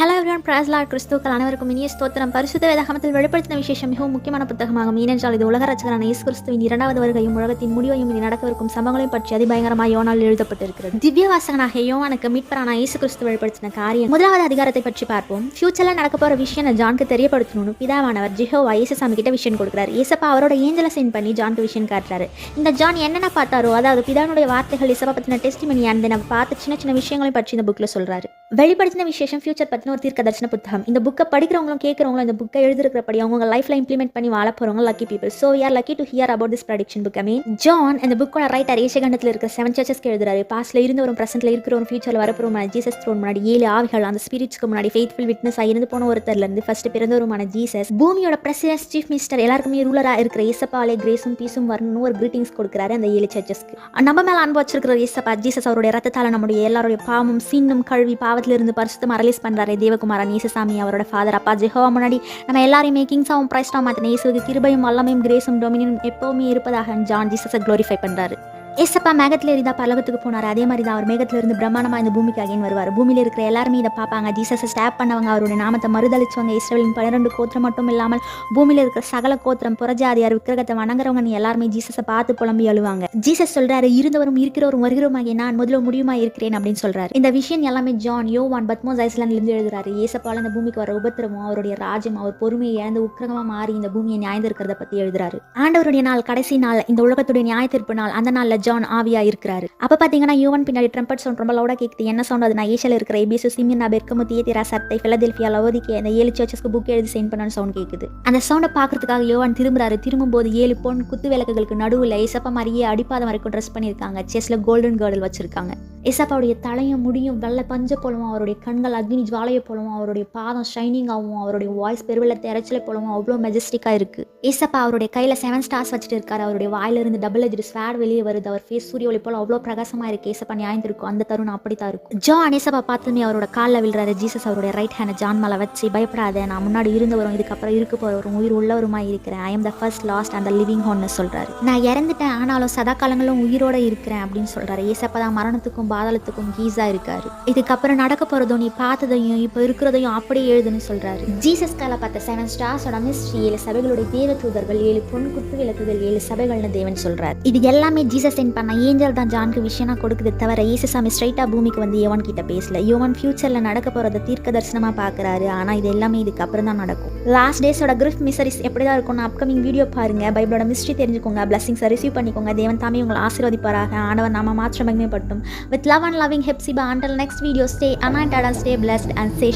Hello, everyone பிராஸ்லாட் கிறிஸ்துக்கள் அனைவருக்கும் இனிய ஸ்தோத்திரம். பரிசுத்த வேதாகமத்தில் வெளிப்படுத்தின விசேஷம் மிகவும் முக்கியமான புத்தகமாகும். ஏனென்றால் இது உலக ரச்சகரான இயேசு கிறிஸ்துவின் இரண்டாவது வருகையும் உலகத்தின் முடிவையும் இனி நடக்கவிருக்கும் சம்பவங்களையும் பற்றி அதிபயங்கரமாக யோனால் எழுதப்பட்டிருக்கிறது. திவ்ய வாசகனாக யோவானுக்கு மீட்பரான இயேசு கிறிஸ்து வெளிப்படுத்தின காரியம். முதலாவது அதிகாரத்தை பற்றி பார்ப்போம். ஃபியூச்சர்ல நடக்க போற விஷயம் ஜானுக்கு தெரியப்படுத்தணும்னு பிதாவானவர் ஜிஹோவா இயேசுசாமி கிட்ட விஷயம் கொடுக்குறாரு. இயேசப்பா அவரோட ஏஞ்சலை சென்ட் பண்ணி ஜான்க்கு விஷயம் காட்டுறாரு. இந்த ஜான் என்னென்ன பார்த்தாரோ அதாவது பிதானுடைய வார்த்தைகள் இசப்பா பத்தின டெஸ்ட் மணி அந்த நம்ம பார்த்த சின்ன சின்ன விஷயங்களை பற்றி இந்த புக்ல சொல்றாரு. வெளிப்படுத்தின விசேஷம் ஃபியூச்சர் பற்றின ஒரு தீர்க்க தர்ஷன புத்தகம். இந்த புக்கை படிக்கிறவங்களும் கேட்குறவங்களும் இந்த புக்கை எழுதிருக்கிறபடி அவங்க லைஃப்ல இம்ப்ளிமெண்ட் பண்ணி வாழ போறவங்க லக்கி பீப்பிள் ஸோ யார் lucky to hear about this prediction book mean John இந்த புக்கோட ரைட்டர் ஏசகண்டத்தில் இருக்கிற செவன் சர்ச்சஸ்க்கு எழுதுறாரு. பாஸ்ட்ல இருந்தவரும் பிரசன்ட்ல இருக்கிறவரும் ஃபியூச்சர்ல வரப்போறமான ஜீசஸ் த்ரோன் முன்னாடி ஏழு ஆவிகள் அந்த ஸ்பிரிட்ஸ்க்கு முன்னாடி ஃபெய்த்ஃபுல் விட்னஸ் இருந்து போன ஒருத்தர்ல இருந்து ஃபர்ஸ்ட் பிறந்தவருமான ஜீசஸ் பூமியோட பிரசிடன்ஸ் சீஃப் மினிஸ்டர் எல்லாருக்குமே ரூலரா இருக்கிற ஏசப்பாலே கிரேஸும் பீஸும் வரணும்னு ஒரு கிரீட்டிங்ஸ் கொடுக்குறாரு அந்த ஏழு சர்ச்சஸ்க்கு நம்ம மேல அன்பு வச்சிருக்கிற ஏசப்பா ஜீசஸ் அவருடைய ரத்தத்தால நம்முடைய எல்லாருடைய பாவமும் சின்னும் கழுவி பாவத்திலிருந்து பரிசுத்தமா ரிலீஸ் பண்றாரு. குமாரன் இயேசுசாமி அவரோட ஃபாதர் அப்பா ஜெஹோவா முன்னாடி நம்ம எல்லாரையுமே கிங்ஸாவும் பிரைஸ்டாக மாத்தின இயேசுக்கு கிருபையும் வல்லமையும் கிரேஸும் டொமினியும் எப்பவுமே இருப்பதாக ஜான் ஜீசஸை க்ளோரிஃபை பண்ணுறாரு ஏசப்பா மேகத்தில் இருந்தா பரலோகத்துக்கு போனார். அதே மாதிரி தான் அவர் மேகத்தில் இருந்து பிரம்மாண்டமா இந்த பூமிக்கு அகைன் வருவார். பூமியில இருக்கிற எல்லாருமே இதை பார்ப்பாங்க. ஜீசஸை ஸ்டாப் பண்ணவங்க அவருடைய நாமத்தை மறுதளிச்சவங்க இஸ்ரேலின் பன்னிரெண்டு கோத்திரம் மட்டும் இல்லாமல் பூமியில இருக்கிற சகல கோத்திரம் புறஜாதியார் விக்கிரகத்தை வணங்குறவங்க நீ எல்லாருமே ஜீசஸை பார்த்து புலம்பி அழுவாங்க. ஜீசஸ் சொல்றாரு இருந்தவரும் இருக்கிறவரும் வருகிறவங்க நான் முதல்ல முடியுமா இருக்கிறேன் அப்படின்னு சொல்றாரு. இந்த விஷயம் எல்லாமே ஜான் யோவான் பத்மோஸ் ஐஸ்லாண்ட்ல இருந்து எழுதுறாரு. ஏசப்பால இந்த பூமிக்கு வர உபத்திரமும் அவருடைய ராஜ்யம் அவர் பொறுமையை இழந்து உக்கிரகமா மாறி இந்த பூமியை நியாயந்திருக்கிறத பத்தி எழுதுறாரு. ஆண்டவருடைய நாள் கடைசி நாள் இந்த உலகத்துடைய நியாயத்திற்பு நாள் அந்த நாள்ல ஜான் ஆவியா இருக்கிறாரு. அப்ப பாத்தீங்கன்னா யூவன் பின்னாடி ட்ரம்பட் சவுண்ட் ரொம்ப லவுடா கேக்குது. என்ன சவுண்ட் அது நான் ஏசியால இருக்கிற ஏபிஎஸ் சிமியன் பெர்கமு தியேத்திரா சத்தை பிலதெல்பியா லவோதிக்கே அந்த ஏழு சர்ச்சஸ்க்கு புக் எழுதி சென்ட் பண்ண சவுண்ட் கேக்குது. அந்த சவுண்டை பாக்குறதுக்காக யோவான் திரும்புறாரு. திரும்பும் போது ஏழு பொன் குத்து விளக்குகளுக்கு நடுவுல இசப்ப மாதிரியே அடிப்பாதம் வரைக்கும் ட்ரெஸ் பண்ணியிருக்காங்க. செஸ்ல கோல்டன் கேர்டல் வச்சிருக்காங்க. இசப்பாவுடைய தலையும் முடியும் வெள்ளை பஞ்ச போலவும் அவருடைய கண்கள் அக்னி ஜுவாலையை போலவும் அவருடைய பாதம் ஷைனிங் ஆகும் அவருடைய வாய்ஸ் பெருவெள்ளத்தை திரைச்சல போலவும் அவ்வளோ மெஜஸ்டிக்காக இருக்கு. இசப்பா அவருடைய கையில் செவன் ஸ்டார்ஸ் வச்சுட்டு இருக்காரு. அவருடைய வாயிலிருந்து டபுள் எஜ் ஸ்வேட் வெளியே வருது. அவர் ஃபேஸ் சூரிய ஒளி போல் அவ்வளோ பிரகாசமாக இருக்கு. ஏசப்பா நியாயந்திருக்கும். அந்த தருணம் அப்படி தான் இருக்கும். ஜான் ஏசப்பா பார்த்துமே அவரோட காலில் விழுறாரு. ஜீசஸ் அவருடைய ரைட் ஹேண்ட் ஜான் மேலே வச்சு பயப்படாத நான் முன்னாடி இருந்தவரும் இதுக்கப்புறம் இருக்க போகிறவரும் உயிர் உள்ளவருமா இருக்கிறேன். I am the first last அந்த லிவிங் ஹோன்னு சொல்கிறாரு நான் இறந்துட்டேன் ஆனாலும் சதா காலங்களும் உயிரோட இருக்கிறேன் அப்படின்னு சொல்கிறாரு ஏசப்பா தான் மரணத்துக்கும் பாதாளத்துக்கும் ஈஸாக இருக்காரு. இதுக்கப்புறம் நடக்க போகிறதும் நீ பார்த்ததையும் இப்போ இருக்கிறதையும் அப்படியே எழுதுன்னு சொல்கிறாரு ஜீசஸ் கால பார்த்த செவன் ஸ்டார்ஸோட மிஸ்ட்ரி ஏழு சபைகளுடைய தேவ தூதர்கள் ஏழு பொன் குத்து விளக்குகள் ஏழு சபைகள்னு தேவன் சொல்கிறார் இது எல்லாமே ஜீசஸ் சென்ட் பண்ண ஏஞ்சல் தான் ஜானுக்கு விஷயம்னா கொடுக்குது தவிர ஏசுசாமி ஸ்ட்ரைட்டாக பூமிக்கு வந்து யோவன் கிட்ட பேசல. யோவன் ஃபியூச்சரில் நடக்க போகிறத தீர்க்க தரிசனமாக பார்க்குறாரு ஆனால் இது எல்லாமே இதுக்கு அப்புறம் தான் நடக்கும். லாஸ்ட் டேஸோட கிரிஃப்ட் மிசரிஸ் எப்படி தான் இருக்கும்னு அப்கமிங் வீடியோ பாருங்க. பைபிளோட மிஸ்ட்ரி தெரிஞ்சுக்கோங்க. பிளஸிங்ஸை ரிசீவ் பண்ணிக்கோங்க. தேவன் தாமே உங்களை ஆசீர்வதிப்பாராக. ஆண்டவர் நாம மாற்றம் மகிமைப்பட்டும் with love and loving Hepzibah until next video stay anointed and stay blessed and say